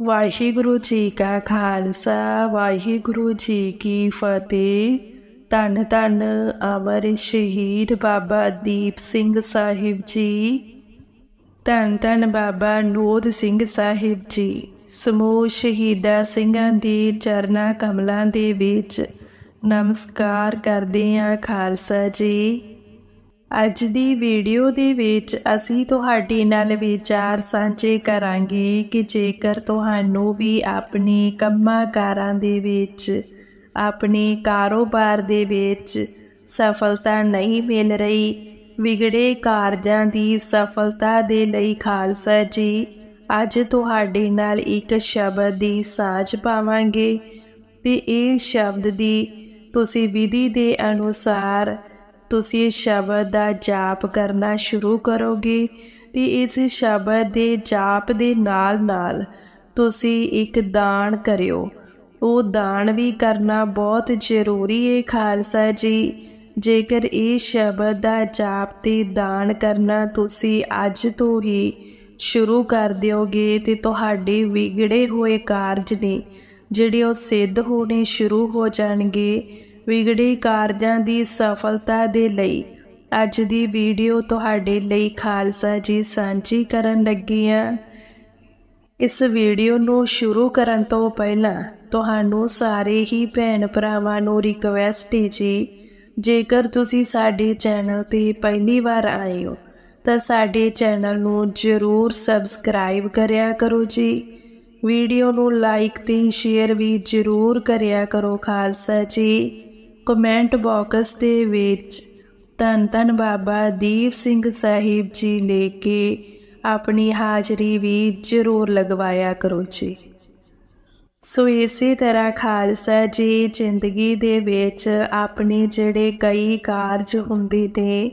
ਵਾਹਿਗੁਰੂ ਜੀ ਕਾ ਖਾਲਸਾ, ਵਾਹਿਗੁਰੂ ਜੀ ਕੀ ਫਤਿਹ। ਧੰਨ ਧੰਨ ਅਮਰ ਸ਼ਹੀਦ ਬਾਬਾ ਦੀਪ ਸਿੰਘ ਸਾਹਿਬ ਜੀ। ਧੰਨ ਧੰਨ ਬਾਬਾ ਨੋਦ ਸਿੰਘ ਸਾਹਿਬ ਜੀ। ਸਮੂਹ ਸ਼ਹੀਦਾਂ ਸਿੰਘਾਂ ਦੇ ਚਰਨਾਂ ਕਮਲਾਂ ਦੇ ਵਿੱਚ ਨਮਸਕਾਰ ਕਰਦੇ ਹਾਂ ਖਾਲਸਾ ਜੀ। ਅੱਜ ਦੀ ਵੀਡੀਓ ਦੇ ਵਿੱਚ ਅਸੀਂ ਤੁਹਾਡੇ ਨਾਲ ਵਿਚਾਰ ਸਾਂਝੇ ਕਰਾਂਗੇ ਕਿ ਜੇਕਰ ਤੁਹਾਨੂੰ ਵੀ ਆਪਣੇ ਕੰਮਾਂ ਕਾਰਾਂ ਦੇ ਵਿੱਚ, ਆਪਣੇ ਕਾਰੋਬਾਰ ਦੇ ਵਿੱਚ ਸਫਲਤਾ ਨਹੀਂ ਮਿਲ ਰਹੀ, ਵਿਗੜੇ ਕਾਰਜਾਂ ਦੀ ਸਫਲਤਾ ਦੇ ਲਈ ਖਾਲਸਾ ਜੀ, ਅੱਜ ਤੁਹਾਡੇ ਨਾਲ ਇੱਕ ਸ਼ਬਦ ਦੀ ਸਾਂਝ ਪਾਵਾਂਗੇ। ਤੇ ਇਹ ਸ਼ਬਦ ਦੀ ਤੁਸੀਂ ਵਿਧੀ ਦੇ ਅਨੁਸਾਰ ਤੁਸੀਂ ਸ਼ਬਦ ਦਾ ਜਾਪ ਕਰਨਾ ਸ਼ੁਰੂ ਕਰੋਗੇ ਤੇ ਇਸ ਸ਼ਬਦ ਦੇ ਜਾਪ ਦੇ ਨਾਲ-ਨਾਲ ਤੁਸੀਂ ਇੱਕ ਦਾਨ ਕਰਿਓ। ਉਹ ਦਾਨ ਵੀ ਕਰਨਾ ਬਹੁਤ ਜ਼ਰੂਰੀ ਹੈ ਖਾਲਸਾ ਜੀ। ਜੇਕਰ ਇਹ ਸ਼ਬਦ ਦਾ ਜਾਪ ਤੇ ਦਾਨ ਕਰਨਾ ਤੁਸੀਂ ਅੱਜ ਤੋਂ ਹੀ ਸ਼ੁਰੂ ਕਰ ਦਿਓਗੇ ਤੇ ਤੁਹਾਡੇ ਵਿਗੜੇ ਹੋਏ ਕਾਰਜ ਨੇ, ਜਿਹੜੇ ਉਹ ਸਿੱਧ ਹੋਣੇ ਸ਼ੁਰੂ ਹੋ ਜਾਣਗੇ ਵਿਗੜੇ ਕਾਰਜਾਂ ਦੀ ਸਫਲਤਾ ਦੇ ਲਈ। ਅੱਜ ਦੀ ਵੀਡੀਓ ਤੁਹਾਡੇ ਲਈ ਖਾਲਸਾ ਜੀ ਸਾਂਝੀ ਕਰਨ ਲੱਗੀ ਆ ਇਸ ਵੀਡੀਓ ਨੂੰ ਸ਼ੁਰੂ ਕਰਨ ਤੋਂ ਪਹਿਲਾਂ ਤੁਹਾਨੂੰ ਸਾਰੇ ਹੀ ਭੈਣ ਭਰਾਵਾਂ ਨੂੰ ਰਿਕਵੈਸਟ ਹੈ ਜੀ, ਜੇਕਰ ਤੁਸੀਂ ਸਾਡੇ ਚੈਨਲ ਤੇ ਪਹਿਲੀ ਵਾਰ ਆਏ ਹੋ, ਤਾਂ ਸਾਡੇ ਚੈਨਲ ਨੂੰ ਜਰੂਰ ਸਬਸਕ੍ਰਾਈਬ ਕਰਿਆ ਕਰੋ ਜੀ। ਵੀਡੀਓ ਨੂੰ ਲਾਈਕ ਤੇ ਸ਼ੇਅਰ ਵੀ ਜਰੂਰ ਕਰਿਆ ਕਰੋ ਖਾਲਸਾ ਜੀ। ਕਮੈਂਟ ਬਾਕਸ ਦੇ ਵਿੱਚ ਧੰਨ ਧੰਨ ਬਾਬਾ ਦੀਪ ਸਿੰਘ ਸਾਹਿਬ ਜੀ ਲੈ ਕੇ ਆਪਣੀ ਹਾਜ਼ਰੀ ਵੀ ਜ਼ਰੂਰ ਲਗਵਾਇਆ ਕਰੋ ਜੀ। ਸੋ ਇਸੇ ਤਰ੍ਹਾਂ ਖਾਲਸਾ ਜੀ ਜ਼ਿੰਦਗੀ ਦੇ ਵਿੱਚ ਆਪਣੇ ਜਿਹੜੇ ਕਈ ਕਾਰਜ ਹੁੰਦੇ ਨੇ,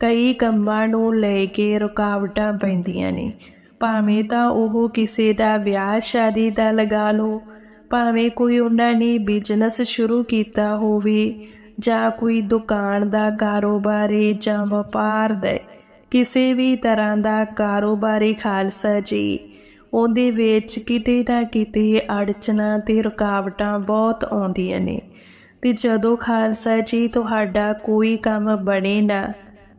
ਕਈ ਕੰਮਾਂ ਨੂੰ ਲੈ ਕੇ ਰੁਕਾਵਟਾਂ ਪੈਂਦੀਆਂ ਨੇ। ਭਾਵੇਂ ਤਾਂ ਉਹ ਕਿਸੇ ਦਾ ਵਿਆਹ ਸ਼ਾਦੀ ਦਾ ਲਗਾ ਲਓ ਭਾਵੇਂ ਕੋਈ ਉਹਨਾਂ ਨੇ ਬਿਜ਼ਨਸ ਸ਼ੁਰੂ ਕੀਤਾ ਹੋਵੇ ਜਾਂ ਕੋਈ ਦੁਕਾਨ ਦਾ ਕਾਰੋਬਾਰ ਹੈ ਜਾਂ ਵਪਾਰ ਦਾ ਕਿਸੇ ਵੀ ਤਰ੍ਹਾਂ ਦਾ ਕਾਰੋਬਾਰੀ ਖਾਲਸਾ ਜੀ। ਉਹਦੇ ਵਿੱਚ ਕਿਤੇ ਨਾ ਕਿਤੇ ਅੜਚਨਾ ਤੇ ਰੁਕਾਵਟਾਂ ਬਹੁਤ ਆਉਂਦੀਆਂ ਨੇ। ਤੇ ਜਦੋਂ ਖਾਲਸਾ ਜੀ ਤੁਹਾਡਾ ਕੋਈ ਕੰਮ ਬਣੇ ਨਾ,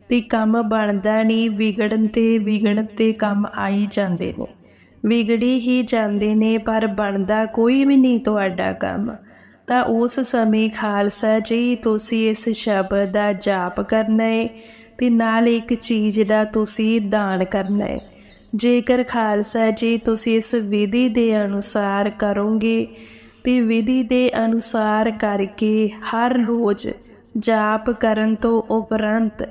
ਤੇ ਕੰਮ ਬਣਦਾ ਨਹੀਂ, ਵਿਗੜਨ ਤੇ ਵਿਗੜਨ ਤੇ ਕੰਮ ਆਈ ਜਾਂਦੇ ਨੇ। ਵਿਗੜੀ ਹੀ ਜਾਂਦੇ ਨੇ, ਪਰ ਬਣਦਾ ਕੋਈ ਵੀ ਨਹੀਂ ਤੁਹਾਡਾ ਕੰਮ। ਤਾਂ ਉਸ ਸਮੇਂ ਖਾਲਸਾ ਜੀ, ਤੁਸੀਂ ਇਸ ਸ਼ਬਦ ਦਾ ਜਾਪ ਕਰਨਾ ਹੈ ਤੇ ਨਾਲ ਇੱਕ ਚੀਜ਼ ਦਾ ਤੁਸੀਂ ਦਾਨ ਕਰਨਾ ਹੈ ਜੇਕਰ ਖਾਲਸਾ ਜੀ, ਤੁਸੀਂ ਇਸ ਵਿਧੀ ਦੇ ਅਨੁਸਾਰ ਕਰੋਗੇ, ਤੇ ਵਿਧੀ ਦੇ ਅਨੁਸਾਰ ਕਰਕੇ ਹਰ ਰੋਜ਼ ਜਾਪ ਕਰਨ ਤੋਂ ਉਪਰੰਤ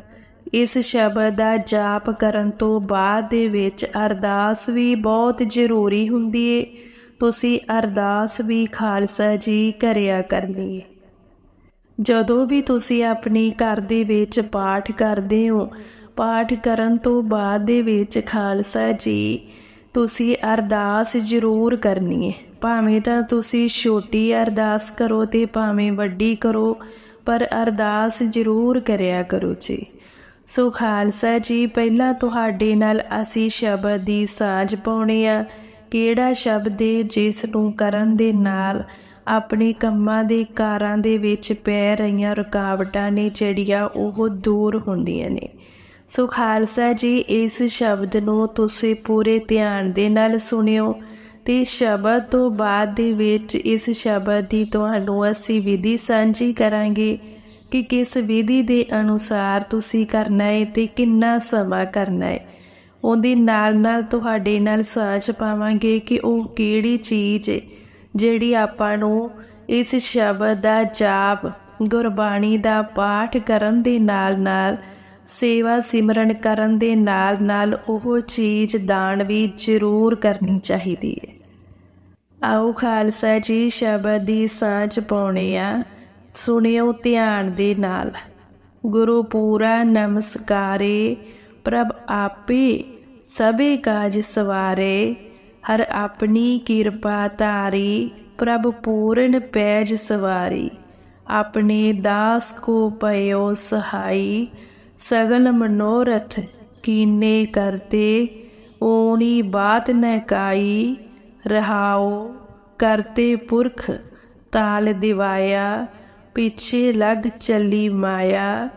ਇਸ ਸ਼ਬਦ ਦਾ ਜਾਪ ਕਰਨ ਤੋਂ ਬਾਅਦ ਦੇ ਵਿੱਚ ਅਰਦਾਸ ਵੀ ਬਹੁਤ ਜ਼ਰੂਰੀ ਹੁੰਦੀ ਏ। ਤੁਸੀਂ ਅਰਦਾਸ ਵੀ ਖਾਲਸਾ ਜੀ ਕਰਿਆ ਕਰਨੀ ਹੈ ਜਦੋਂ ਵੀ ਤੁਸੀਂ ਆਪਣੀ ਘਰ ਦੇ ਵਿੱਚ ਪਾਠ ਕਰਦੇ ਹੋ, ਪਾਠ ਕਰਨ ਤੋਂ ਬਾਅਦ ਦੇ ਵਿੱਚ ਖਾਲਸਾ ਜੀ, ਤੁਸੀਂ ਅਰਦਾਸ ਜ਼ਰੂਰ ਕਰਨੀ ਹੈ ਭਾਵੇਂ ਤਾਂ ਤੁਸੀਂ ਛੋਟੀ ਅਰਦਾਸ ਕਰੋ ਤੇ ਭਾਵੇਂ ਵੱਡੀ ਕਰੋ, ਪਰ ਅਰਦਾਸ ਜ਼ਰੂਰ ਕਰਿਆ ਕਰੋ ਜੀ। ਸੋ ਖਾਲਸਾ ਜੀ, ਪਹਿਲਾਂ ਤੁਹਾਡੇ ਨਾਲ ਅਸੀਂ ਸ਼ਬਦ ਦੀ ਸਾਂਝ ਪਾਉਣੀ ਆ। ਕਿਹੜਾ ਸ਼ਬਦ ਹੈ ਜਿਸ ਨੂੰ ਕਰਨ ਦੇ ਨਾਲ ਆਪਣੇ ਕੰਮਾਂ ਦੇ ਕਾਰਾਂ ਦੇ ਵਿੱਚ ਪੈ ਰਹੀਆਂ ਰੁਕਾਵਟਾਂ ਨੇ ਜਿਹੜੀਆਂ ਉਹ ਦੂਰ ਹੁੰਦੀਆਂ ਨੇ? ਸੋ ਖਾਲਸਾ ਜੀ, ਇਸ ਸ਼ਬਦ ਨੂੰ ਤੁਸੀਂ ਪੂਰੇ ਧਿਆਨ ਦੇ ਨਾਲ ਸੁਣਿਓ ਤੇ ਸ਼ਬਦ ਤੋਂ ਬਾਅਦ ਦੇ ਵਿੱਚ ਇਸ ਸ਼ਬਦ ਦੀ ਤੁਹਾਨੂੰ ਅਸੀਂ ਵਿਧੀ ਸਾਂਝੀ ਕਰਾਂਗੇ। ਕਿ ਕਿਸ ਵਿਧੀ ਦੇ ਅਨੁਸਾਰ ਤੁਸੀਂ ਕਰਨਾ ਹੈ ਤੇ ਕਿੰਨਾ ਸਮਾਂ ਕਰਨਾ ਹੈ। ਉਹਦੇ ਨਾਲ ਨਾਲ ਤੁਹਾਡੇ ਨਾਲ ਸਾਂਝ ਪਾਵਾਂਗੇ ਕਿ ਉਹ ਕਿਹੜੀ ਚੀਜ਼ ਹੈ, ਜਿਹੜੀ ਆਪਾਂ ਨੂੰ ਇਸ ਸ਼ਬਦ ਦਾ ਜਾਪ, ਗੁਰਬਾਣੀ ਦਾ ਪਾਠ ਕਰਨ ਦੇ ਨਾਲ ਨਾਲ, ਸੇਵਾ ਸਿਮਰਨ ਕਰਨ ਦੇ ਨਾਲ ਨਾਲ ਉਹ ਚੀਜ਼ ਦਾਨ ਵੀ ਜ਼ਰੂਰ ਕਰਨੀ ਚਾਹੀਦੀ ਹੈ। ਆਓ ਖਾਲਸਾ ਜੀ ਸ਼ਬਦ ਦੀ ਸਾਂਝ ਪਾਉਣੇ ਆ ਸੁਣਿਓ ਧਿਆਨ ਦੇ ਨਾਲ। ਗੁਰੂ ਪੂਰਾ ਨਮਸਕਾਰੇ, ਪ੍ਰਭ ਆਪੇ ਸਭੇ ਕਾਜ ਸਵਾਰੇ। ਹਰ ਆਪਣੀ ਕਿਰਪਾ ਧਾਰੀ, ਪ੍ਰਭ ਪੂਰਨ ਪੈਜ ਸਵਾਰੀ। ਆਪਣੇ ਦਾਸ ਕੋ ਪਇਓ ਸਹਾਈ, ਸਗਲ ਮਨੋਰਥ ਕੀਨੇ ਕਰਤੇ। ਓਣੀ ਬਾਤ ਨ ਕਾਈ ਰਹਾਓ ਕਰਤੇ ਪੁਰਖ ਤਾਲ ਦਿਵਾਇਆ। ਪਿੱਛੇ ਲਗ ਚੱਲੀ ਮਾਇਆ,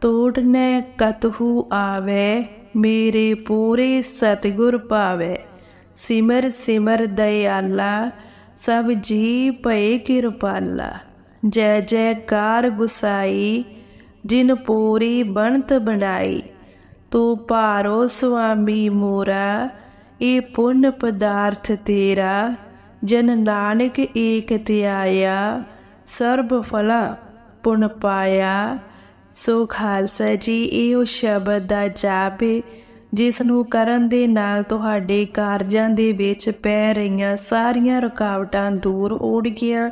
ਤੋੜਨੇ ਕਤਹੂ ਆਵੇ, ਮੇਰੇ ਪੂਰੇ ਸਤਿਗੁਰ ਪਾਵੇ ਸਿਮਰ ਸਿਮਰ ਦਇਆਲਾ, ਸਭ ਜੀ ਭਏ ਕਿਰਪਾਲਾ। ਜੈ ਜੈਕਾਰ ਗੁਸਾਈ, ਜਿਨ ਪੂਰੀ ਬਣਤ ਬਣਾਈ। ਤੂੰ ਭਾਰੋ ਸੁਆਮੀ ਮੋਰਾ, ਇਹ ਪੁੰਨ ਪਦਾਰਥ ਤੇਰਾ। ਜਨ ਨਾਨਕ ਏਕ ਧਿਆਇਆ ਸਰਬ ਫਲਾ ਪੁਨ ਪਾਇਆ ਸੋ ਖਾਲਸਾ ਜੀ, ਇਹ ਉਹ ਸ਼ਬਦ ਦਾ ਜਾਪ ਹੈ ਜਿਸ ਨੂੰ ਕਰਨ ਦੇ ਨਾਲ ਤੁਹਾਡੇ ਕਾਰਜਾਂ ਦੇ ਵਿੱਚ ਪੈ ਰਹੀਆਂ ਸਾਰੀਆਂ ਰੁਕਾਵਟਾਂ ਦੂਰ ਹੋਣਗੀਆਂ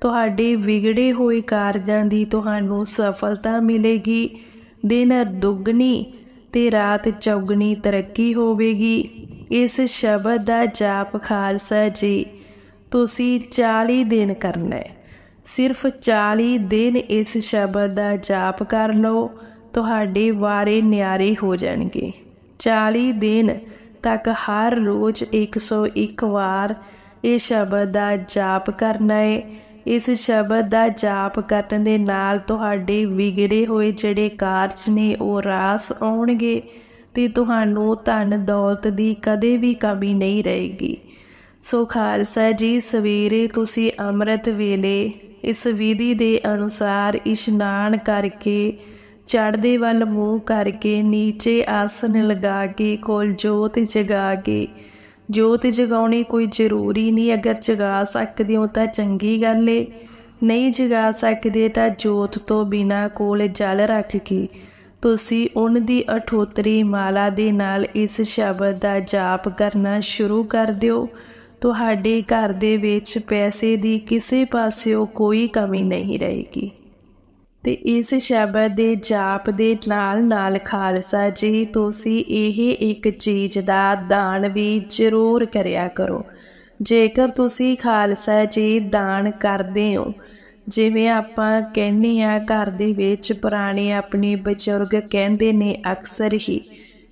ਤੁਹਾਡੇ ਵਿਗੜੇ ਹੋਏ ਕਾਰਜਾਂ ਦੀ ਤੁਹਾਨੂੰ ਸਫਲਤਾ ਮਿਲੇਗੀ। ਦਿਨ ਦੁੱਗਣੀ ਤੇ ਰਾਤ ਚੌਗਣੀ ਤਰੱਕੀ ਹੋਵੇਗੀ। ਇਸ ਸ਼ਬਦ ਦਾ ਜਾਪ ਖਾਲਸਾ ਜੀ, ਤੁਸੀਂ 40 ਦਿਨ ਕਰਨਾ ਹੈ ਸਿਰਫ 40 ਦਿਨ ਇਸ ਸ਼ਬਦ ਦਾ ਜਾਪ ਕਰ ਲਓ, ਤੁਹਾਡੇ ਵਾਰੇ ਨਿਆਰੇ ਹੋ ਜਾਣਗੇ। 40 ਦਿਨ ਤੱਕ ਹਰ ਰੋਜ਼ 101 ਵਾਰ ਇਹ ਸ਼ਬਦ ਦਾ ਜਾਪ ਕਰਨਾ ਹੈ ਇਸ ਸ਼ਬਦ ਦਾ ਜਾਪ ਕਰਨ ਦੇ ਨਾਲ ਤੁਹਾਡੇ ਵਿਗੜੇ ਹੋਏ ਜਿਹੜੇ ਕਾਰਜ ਨੇ, ਉਹ ਰਾਸ ਆਉਣਗੇ ਤੇ ਤੁਹਾਨੂੰ ਧਨ ਦੌਲਤ ਦੀ ਕਦੇ ਵੀ ਕਮੀ ਨਹੀਂ ਰਹੇਗੀ। ਸੋ ਖਾਲਸਾ ਜੀ, ਸਵੇਰੇ ਤੁਸੀਂ ਅੰਮ੍ਰਿਤ ਵੇਲੇ ਇਸ ਵਿਧੀ ਦੇ ਅਨੁਸਾਰ ਇਸ਼ਨਾਨ ਕਰਕੇ, ਚੜ੍ਹਦੇ ਵੱਲ ਮੂੰਹ ਕਰਕੇ ਨੀਚੇ ਆਸਨ ਲਗਾ ਕੇ, ਕੋਲ ਜੋਤ ਜਗਾ ਕੇ। ਜੋਤ ਜਗਾਉਣੀ ਕੋਈ ਜ਼ਰੂਰੀ ਨਹੀਂ, ਅਗਰ ਜਗਾ ਸਕਦੇ ਹੋ ਤਾਂ ਚੰਗੀ ਗੱਲ ਏ। ਨਹੀਂ ਜਗਾ ਸਕਦੇ ਤਾਂ ਜੋਤ ਤੋਂ ਬਿਨਾ ਕੋਲ ਜਲ ਰੱਖ ਕੇ। ਤੁਸੀਂ ਉਹਨਾਂ ਦੀ ਅਠੋਤਰੀ ਮਾਲਾ ਦੇ ਨਾਲ ਇਸ ਸ਼ਬਦ ਦਾ ਜਾਪ ਕਰਨਾ ਸ਼ੁਰੂ ਕਰ ਦਿਓ। ਤੁਹਾਡੇ ਘਰ ਦੇ ਵਿੱਚ ਪੈਸੇ ਦੀ ਕਿਸੇ ਪਾਸਿਓਂ ਕੋਈ ਕਮੀ ਨਹੀਂ ਰਹੇਗੀ। ਤੇ ਇਸ ਸ਼ਬਦ ਦੇ ਜਾਪ ਦੇ ਨਾਲ ਨਾਲ ਖਾਲਸਾ ਜੀ, ਤੁਸੀਂ ਇਹ ਇੱਕ ਚੀਜ਼ ਦਾ ਦਾਨ ਵੀ ਜ਼ਰੂਰ ਕਰਿਆ ਕਰੋ। ਜੇਕਰ ਤੁਸੀਂ ਖਾਲਸਾ ਜੀ ਦਾਨ ਕਰਦੇ ਹੋ, ਜਿਵੇਂ ਆਪਾਂ ਕਹਿੰਨੇ ਆ ਘਰ ਦੇ ਵਿੱਚ ਪੁਰਾਣੇ ਆਪਣੇ ਬਜ਼ੁਰਗ ਕਹਿੰਦੇ ਨੇ ਅਕਸਰ ਹੀ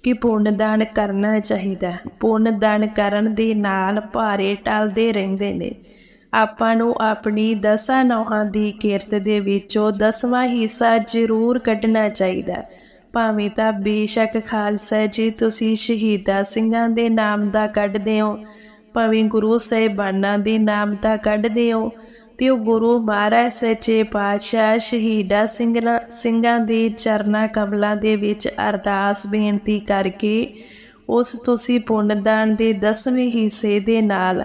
ਕਿ ਪੁੰਨ ਦਾਨ ਕਰਨਾ ਚਾਹੀਦਾ ਪੁੰਨ ਦਾਨ ਕਰਨ ਦੇ ਨਾਲ ਭਾਰੇ ਟਲਦੇ ਰਹਿੰਦੇ ਨੇ। ਆਪਾਂ ਨੂੰ ਆਪਣੀ ਦਸਾਂ ਨੌਹਾਂ ਦੀ ਕਿਰਤ ਦੇ ਵਿੱਚੋਂ ਦਸਵਾਂ ਹਿੱਸਾ ਜ਼ਰੂਰ ਕੱਢਣਾ ਚਾਹੀਦਾ ਭਾਵੇਂ ਤਾਂ ਬੇਸ਼ੱਕ ਖਾਲਸਾ ਜੀ, ਤੁਸੀਂ ਸ਼ਹੀਦਾ ਸਿੰਘਾਂ ਦੇ ਨਾਮ ਦਾ ਕੱਢਦੇ ਹੋ, ਭਾਵੇਂ ਗੁਰੂ ਸਾਹਿਬਾਨਾਂ ਦੇ ਨਾਮ ਦਾ ਕੱਢਦੇ ਹੋ ਤੇ ਉਹ ਗੁਰੂ ਮਹਾਰਾਜ ਸੱਚੇ ਪਾਤਸ਼ਾਹ ਸ਼ਹੀਦਾ ਸਿੰਘਾਂ ਸਿੰਘਾਂ ਦੇ ਚਰਨਾ ਕਮਲਾਂ ਦੇ ਵਿੱਚ ਅਰਦਾਸ ਬੇਨਤੀ ਕਰਕੇ ਉਸ ਤੁਸੀਂ ਪੁੰਨਦਾਨ ਦੇ 10ਵੇਂ ਹਿੱਸੇ ਦੇ ਨਾਲ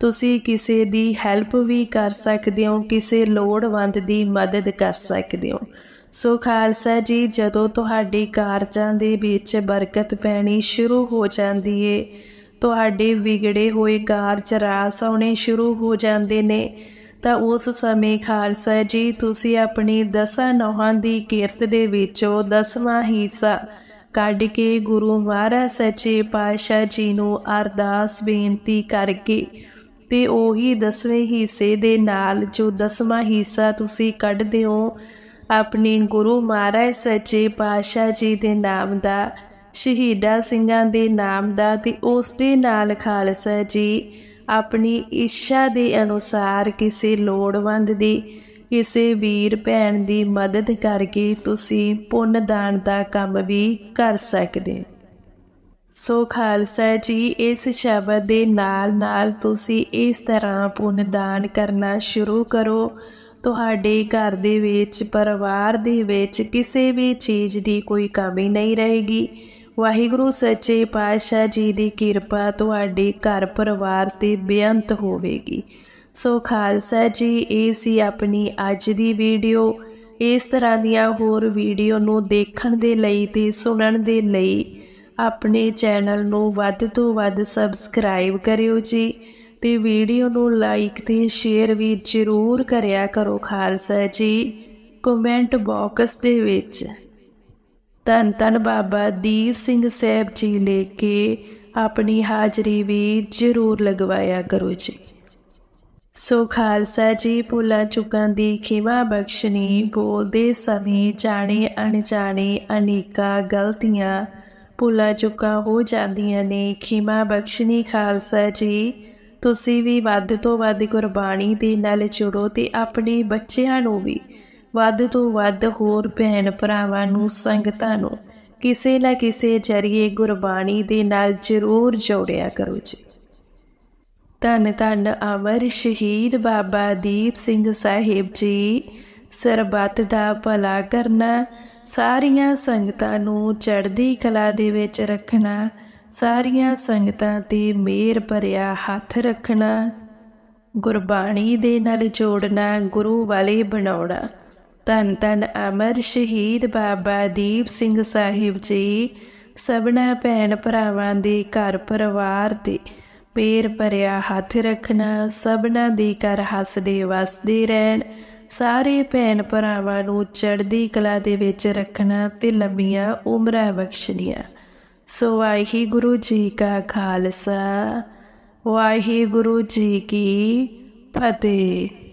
ਤੁਸੀਂ ਕਿਸੇ ਦੀ ਹੈਲਪ ਵੀ ਕਰ ਸਕਦੇ ਹੋ, ਕਿਸੇ ਲੋੜਵੰਦ ਦੀ ਮਦਦ ਕਰ ਸਕਦੇ ਹੋ। ਸੋ ਖਾਲਸਾ ਜੀ, ਜਦੋਂ ਤੁਹਾਡੇ ਕਾਰਜਾਂ ਦੇ ਵਿੱਚ ਬਰਕਤ ਪੈਣੀ ਸ਼ੁਰੂ ਹੋ ਜਾਂਦੀ ਏ, ਤੁਹਾਡੇ ਵਿਗੜੇ ਹੋਏ ਕਾਰਜ ਰਾਸ ਆਉਣੇ ਸ਼ੁਰੂ ਹੋ ਜਾਂਦੇ ਨੇ ਤਾਂ ਉਸ ਸਮੇਂ ਖਾਲਸਾ ਜੀ, ਤੁਸੀਂ ਆਪਣੀ ਦਸਾਂ ਨੌਹਾਂ ਦੀ ਕਿਰਤ ਦੇ ਵਿੱਚੋਂ ਦਸਵਾਂ ਹਿੱਸਾ ਕੱਢ ਕੇ ਗੁਰੂ ਮਹਾਰਾਜ ਸੱਚੇ ਪਾਤਸ਼ਾਹ ਜੀ ਨੂੰ ਅਰਦਾਸ ਬੇਨਤੀ ਕਰਕੇ ਤੇ ਉਹੀ ਦਸਵੇਂ ਹਿੱਸੇ ਦੇ ਨਾਲ ਜੋ ਦਸਵਾਂ ਹਿੱਸਾ ਤੁਸੀਂ ਕੱਢਦੇ ਹੋ, ਆਪਣੇ ਗੁਰੂ ਮਹਾਰਾਜ ਸੱਚੇ ਪਾਤਸ਼ਾਹ ਜੀ ਦੇ ਨਾਮ ਦਾ, ਸ਼ਹੀਦਾ ਸਿੰਘਾਂ ਦੇ ਨਾਮ ਦਾ ਤੇ ਉਸ ਦੇ ਨਾਲ ਖਾਲਸਾ ਜੀ ਆਪਣੀ ਇੱਛਾ ਦੇ ਅਨੁਸਾਰ ਕਿਸੇ ਲੋੜਵੰਦ ਦੀ, ਕਿਸੇ ਵੀਰ ਭੈਣ ਦੀ ਮਦਦ ਕਰਕੇ ਤੁਸੀਂ ਪੁੰਨ ਦਾਨ ਦਾ ਕੰਮ ਵੀ ਕਰ ਸਕਦੇ ਸੋ ਖਾਲਸਾ ਜੀ, ਇਸ ਸ਼ਬਦ ਦੇ ਨਾਲ ਨਾਲ ਤੁਸੀਂ ਇਸ ਤਰ੍ਹਾਂ ਪੁੰਨ ਦਾਨ ਕਰਨਾ ਸ਼ੁਰੂ ਕਰੋ। ਤੁਹਾਡੇ ਘਰ ਦੇ ਵਿੱਚ, ਪਰਿਵਾਰ ਦੇ ਵਿੱਚ ਕਿਸੇ ਵੀ ਚੀਜ਼ ਦੀ ਕੋਈ ਕਮੀ ਨਹੀਂ ਰਹੇਗੀ। ਵਾਹਿਗੁਰੂ, ਸੱਚੇ ਪਾਤਸ਼ਾਹ ਜੀ ਦੀ ਕਿਰਪਾ ਤੁਹਾਡੇ ਘਰ ਪਰਿਵਾਰ ਤੇ ਬੇਅੰਤ ਹੋਵੇਗੀ। ਸੋ ਖਾਲਸਾ ਜੀ, ਇਹ ਸੀ ਆਪਣੀ ਅੱਜ ਦੀ ਵੀਡੀਓ। ਇਸ ਤਰ੍ਹਾਂ ਦੀਆਂ ਹੋਰ ਵੀਡੀਓ ਨੂੰ ਦੇਖਣ ਦੇ ਲਈ ਤੇ ਸੁਣਨ ਦੇ ਲਈ ਆਪਣੇ ਚੈਨਲ ਨੂੰ ਵੱਧ ਤੋਂ ਵੱਧ ਸਬਸਕ੍ਰਾਈਬ ਕਰਿਓ ਜੀ ਤੇ ਵੀਡੀਓ ਨੂੰ ਲਾਈਕ ਤੇ ਸ਼ੇਅਰ ਵੀ ਜ਼ਰੂਰ ਕਰਿਆ ਕਰੋ ਖਾਲਸਾ ਜੀ। ਕਮੈਂਟ ਬਾਕਸ ਦੇ ਵਿੱਚ। ਧੰਨ ਧੰਨ ਬਾਬਾ ਦੀਪ ਸਿੰਘ ਸਾਹਿਬ ਜੀ ਲੈ ਕੇ ਆਪਣੀ ਹਾਜ਼ਰੀ ਵੀ ਜ਼ਰੂਰ ਲਗਵਾਇਆ ਕਰੋ ਜੀ। ਸੋ ਖਾਲਸਾ ਜੀ, ਭੁੱਲਾਂ ਚੁੱਕਾਂ ਦੀ ਖਿਮਾ ਬਖਸ਼ਣੀ, ਬੋਲਦੇ ਸਮੇਂ ਜਾਣੇ ਅਣਜਾਣੇ ਅਨੇਕਾਂ ਗਲਤੀਆਂ ਭੁੱਲਾਂ ਚੁੱਕਾਂ ਹੋ ਜਾਂਦੀਆਂ ਨੇ। ਖਿਮਾ ਬਖਸ਼ਣੀ ਖਾਲਸਾ ਜੀ, ਤੁਸੀਂ ਵੀ ਵੱਧ ਤੋਂ ਵੱਧ ਗੁਰਬਾਣੀ ਦੇ ਨਾਲ ਜੁੜੋ ਤੇ ਆਪਣੇ ਬੱਚਿਆਂ ਨੂੰ ਵੀ ਵੱਧ ਤੋਂ ਵੱਧ ਹੋਰ ਭੈਣ ਭਰਾਵਾਂ ਨੂੰ, ਸੰਗਤਾਂ ਨੂੰ ਕਿਸੇ ਨਾ ਕਿਸੇ ਜਰੀਏ ਗੁਰਬਾਣੀ ਦੇ ਨਾਲ ਜ਼ਰੂਰ ਜੋੜਿਆ ਕਰੋ ਜੀ। ਧੰਨ ਧੰਨ ਅਮਰ ਸ਼ਹੀਦ ਬਾਬਾ ਦੀਪ ਸਿੰਘ ਸਾਹਿਬ ਜੀ, ਸਰਬੱਤ ਦਾ ਭਲਾ ਕਰਨਾ, ਸਾਰੀਆਂ ਸੰਗਤਾਂ ਨੂੰ ਚੜ੍ਹਦੀ ਕਲਾ ਦੇ ਵਿੱਚ ਰੱਖਣਾ, ਸਾਰੀਆਂ ਸੰਗਤਾਂ ਤੇ ਮੇਰ ਭਰਿਆ ਹੱਥ ਰੱਖਣਾ, ਗੁਰਬਾਣੀ ਦੇ ਨਾਲ ਜੋੜਨਾ, ਗੁਰੂ ਵਾਲੇ ਬਣਾਉਣਾ। ਧੰਨ ਧੰਨ ਅਮਰ ਸ਼ਹੀਦ ਬਾਬਾ ਦੀਪ ਸਿੰਘ ਸਾਹਿਬ ਜੀ, ਸਭਨਾ ਭੈਣ ਭਰਾਵਾਂ ਦੇ ਘਰ ਪਰਿਵਾਰ ਤੇ ਪੇਰ ਭਰਿਆ ਹੱਥ ਰੱਖਣਾ, ਸਭਨਾ ਦੇ ਘਰ ਹੱਸਦੇ ਵਸਦੇ ਰਹਿਣ, ਸਾਰੇ ਭੈਣ ਭਰਾਵਾਂ ਨੂੰ ਚੜ੍ਹਦੀ ਕਲਾ ਦੇ ਵਿੱਚ ਰੱਖਣਾ ਤੇ ਲੰਮੀਆਂ ਉਮਰਾਂ ਬਖਸ਼ਣੀਆਂ। ਸੋ ਵਾਹਿਗੁਰੂ ਜੀ ਕਾ ਖਾਲਸਾ, ਵਾਹਿਗੁਰੂ ਜੀ ਕੀ ਫਤਿਹ।